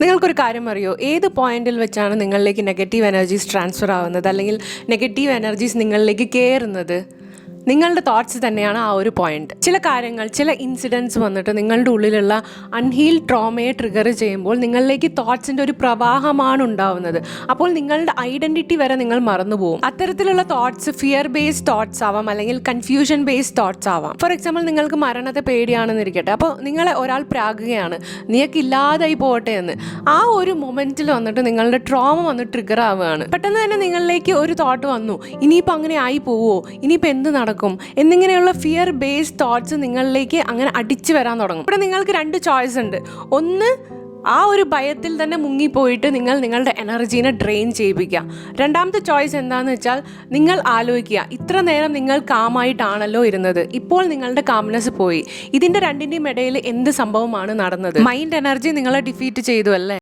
നിങ്ങൾക്കൊരു കാര്യം അറിയോ? ഏത് പോയിന്റിൽ വെച്ചാണ് നിങ്ങളിലേക്ക് നെഗറ്റീവ് എനർജീസ് ട്രാൻസ്ഫർ ആവുന്നത്? അല്ലെങ്കിൽ നെഗറ്റീവ് എനർജീസ് നിങ്ങളിലേക്ക് കയറുന്നത് നിങ്ങളുടെ തോട്ട്സ് തന്നെയാണ് ആ ഒരു പോയിന്റ് ചില കാര്യങ്ങൾ ചില ഇൻസിഡൻസ് വന്നിട്ട് നിങ്ങളുടെ ഉള്ളിലുള്ള അൺഹീൽ ട്രോമയെ ട്രിഗർ ചെയ്യുമ്പോൾ നിങ്ങളിലേക്ക് തോട്ട്സിന്റെ ഒരു പ്രവാഹമാണ് ഉണ്ടാവുന്നത്. അപ്പോൾ നിങ്ങളുടെ ഐഡന്റിറ്റി വരെ നിങ്ങൾ മറന്നുപോകും അത്തരത്തിലുള്ള തോട്ട്സ് ഫിയർ ബേസ്ഡ് തോട്ട്സ് ആവാം അല്ലെങ്കിൽ കൺഫ്യൂഷൻ ബേസ്ഡ് തോട്ട്സ് ആവാം. ഫോർ എക്സാമ്പിൾ നിങ്ങൾക്ക് മരണത്തെ പേടിയാണെന്ന് ഇരിക്കട്ടെ. അപ്പോൾ നിങ്ങളെ ഒരാൾ പ്രാകുകയാണ്. ഇല്ലാതായി പോകട്ടെ എന്ന്. ആ ഒരു മൊമെന്റിൽ വന്നിട്ട് നിങ്ങളുടെ ട്രോമ വന്ന് ട്രിഗർ ആവുകയാണ്. പെട്ടെന്ന് തന്നെ നിങ്ങളിലേക്ക് ഒരു തോട്ട് വന്നു. ഇനിയിപ്പോൾ അങ്ങനെ ആയി പോവോ? ഇനിയിപ്പോൾ എന്ത് നടക്കും. എന്നിങ്ങനെയുള്ള ഫിയർ ബേസ്ഡ് തോട്ട്സ് നിങ്ങളിലേക്ക് അങ്ങനെ അടിച്ചു വരാൻ തുടങ്ങും. ഇവിടെ നിങ്ങൾക്ക് രണ്ട് ചോയ്സ് ഉണ്ട്. ഒന്ന് ആ ഒരു ഭയത്തിൽ തന്നെ മുങ്ങിപ്പോയിട്ട് നിങ്ങൾ നിങ്ങളുടെ എനർജീനെ ഡ്രെയിൻ ചെയ്യിപ്പിക്കുക. രണ്ടാമത്തെ ചോയ്സ് എന്താണെന്ന് വെച്ചാൽ നിങ്ങൾ ആലോചിക്കുക ഇത്ര നേരം നിങ്ങൾ കാമായിട്ടാണല്ലോ ഇരുന്നത്. ഇപ്പോൾ നിങ്ങളുടെ കാംനെസ് പോയി. ഇതിന്റെ രണ്ടിന്റെയും ഇടയിൽ എന്ത് സംഭവമാണ് നടന്നത്? മൈൻഡ് എനർജി നിങ്ങളെ ഡിഫീറ്റ് ചെയ്തു അല്ലേ?